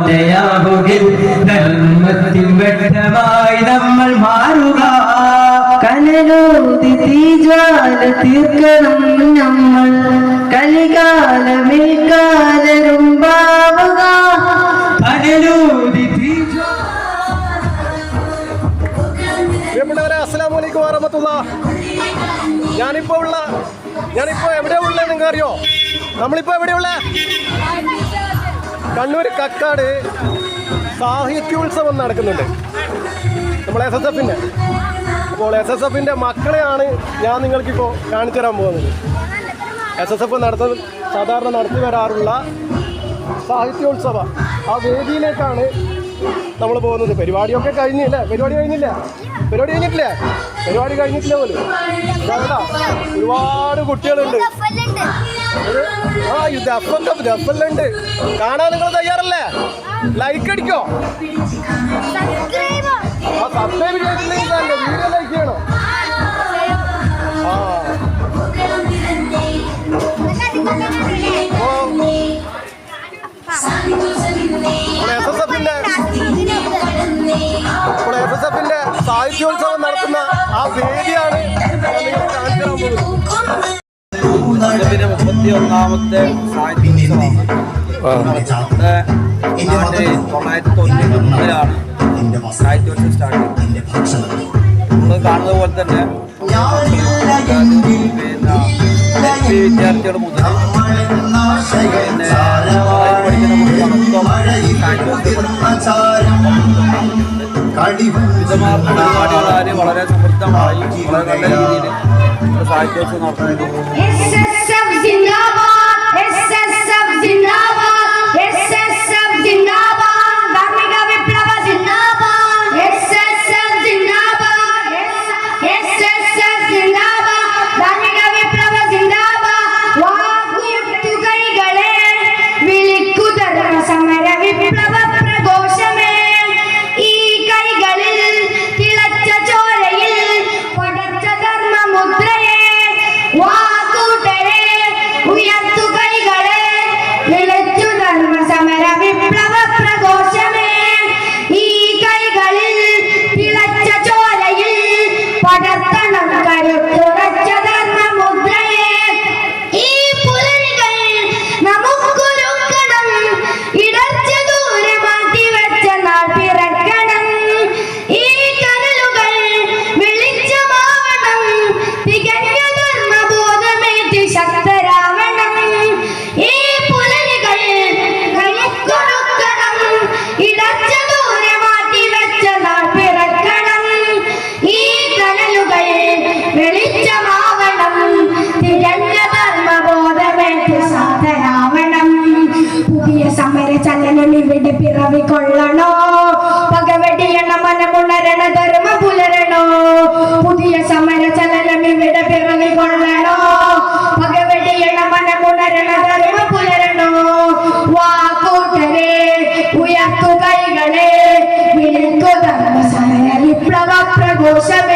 ഒറ്റയാവുകിൽ ധർമ്മത്തിൽ വെട്ടമായി നമ്മൾ മാറുക. കനലോതി തീജ്വാല തീർക്കണം നമ്മൾ. കലികാലമിൽ കാലരുമ്പാവുക കനലൂതി തീജ്വാ- പ്രിയപ്പെട്ടവരെ അസ്സലാമു അലൈക്കും വറഹമത്തുള്ള. ഞാനിപ്പോ ഉള്ള ഞാനിപ്പോ എവിടെയാ ഉള്ളത് നിങ്ങൾക്ക് അറിയോ നമ്മളിപ്പോ എവിടെയുള്ള കണ്ണൂർ കക്കാട് സാഹിത്യോത്സവം നടക്കുന്നുണ്ട്. നമ്മൾ എസ് എസ് എഫിന്റെ അപ്പോൾ എസ് എസ് എഫിന്റെ മക്കളെയാണ് ഞാൻ നിങ്ങൾക്കിപ്പോൾ കാണിച്ചു തരാൻ പോകുന്നത്. എസ് എസ് എഫ് നടത്ത സാധാരണ നടത്തി വരാറുള്ള സാഹിത്യോത്സവ. ആ വേദിയിലേക്കാണ് നമ്മൾ പോകുന്നത്. പരിപാടിയൊക്കെ കഴിഞ്ഞില്ലേ? പരിപാടി കഴിഞ്ഞില്ല? പരിപാടി കഴിഞ്ഞിട്ടില്ലേ? പരിപാടി കഴിഞ്ഞിട്ടില്ല പോലും. ഒരുപാട് കുട്ടികളുണ്ട്. ആ ഈ ദഫൊക്കെ ദഫെല്ലാം ഉണ്ട് കാണാൻ നിങ്ങൾ തയ്യാറല്ലേ? ലൈക്ക് അടിക്കോ? ആ സബ്സ്ക്രൈബ് ചെയ്തിട്ടില്ലെങ്കിൽ തന്നെ വീഡിയോ ലൈക്ക് ചെയ്യണോ. ആ. സാഹിത്യോത്സവം നടത്തുന്ന ആ വേദിയാണ് കാണിച്ചു തരാൻ പോകുന്നത്. ഇതിന്റെ മുപ്പത്തി ഒന്നാമത്തെ സാഹിത്യോത്സവമാണ് നമ്മുടെ നാട്ടിൽ തൊള്ളായിരത്തി തൊണ്ണൂറ്റി ഒന്നിലാണ് സാഹിത്യോത്സവം സ്റ്റാർട്ട് ചെയ്തത് നമ്മൾ കാണുന്നത് പോലെ തന്നെ പിന്നെ വിദ്യാർത്ഥികൾ മുതൽ പിന്നെ പഠിക്കുന്ന കുട്ടികളൊക്കെ സാഹിത്യോത്സവം വിധമാർന്ന പരിപാടികളാൽ വളരെ സമൃദ്ധമായി വളരെ നല്ല രീതിയിൽ സാഹിത്യോത്സവം നടത്തുന്നുണ്ട് জিন্দাবাদ এসএসএফ জিন্দাবাদ। ഇവിടെ പിറവിക്കൊള്ളണോ പകവെടിയണ മനമുണരണ ധർമ്മ പുലരണോ പുതിയ സമര ചലനം ഇവിടെ പിറവിക്കൊള്ളണോ പകവെടിയണ മനമുണരണ ധർമ്മ പുലരണോ വാക്കൂട്ടരെ ഉയർത്തു കൈകളെ വിളിക്കു ധർമ്മ സമര വിപ്ലവ പ്രഘോഷമേ